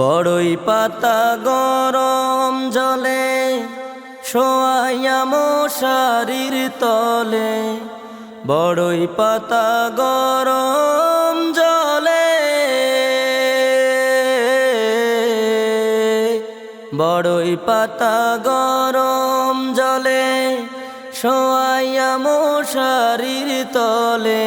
বড়ই পাতা গরম জলে, শোয়াইয়া মশারির তলে। বড়ই পাতা গরম জলে, বড়ই পাতা গরম জলে, শোয়াইয়া মশারির তলে।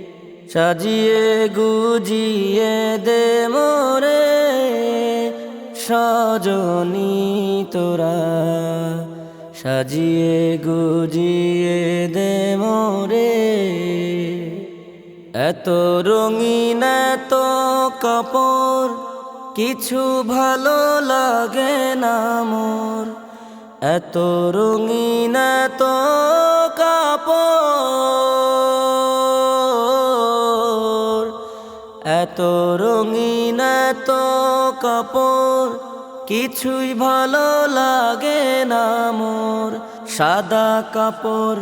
সাজিয়ে গুজিয়ে দে মোরে, সজনী তোরা। সাজিয়ে গুজিয়ে দে মোরে, এত রঙিন, এত কাপড়, কিছু ভালো লাগে না মোর। এত রঙিন, এত এত রঙিন, এত কাপড়, কিছুই ভালো লাগে না মোর। সাদা কাপড়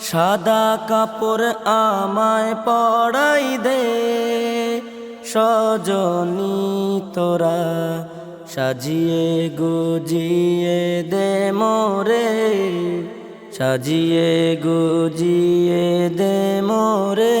সাদা কাপড় আমায় পড়াই দে। সজনী তোরা সাজিয়ে গুজিয়ে দে মোরে। সাজিয়ে গুজিয়ে দে মোরে।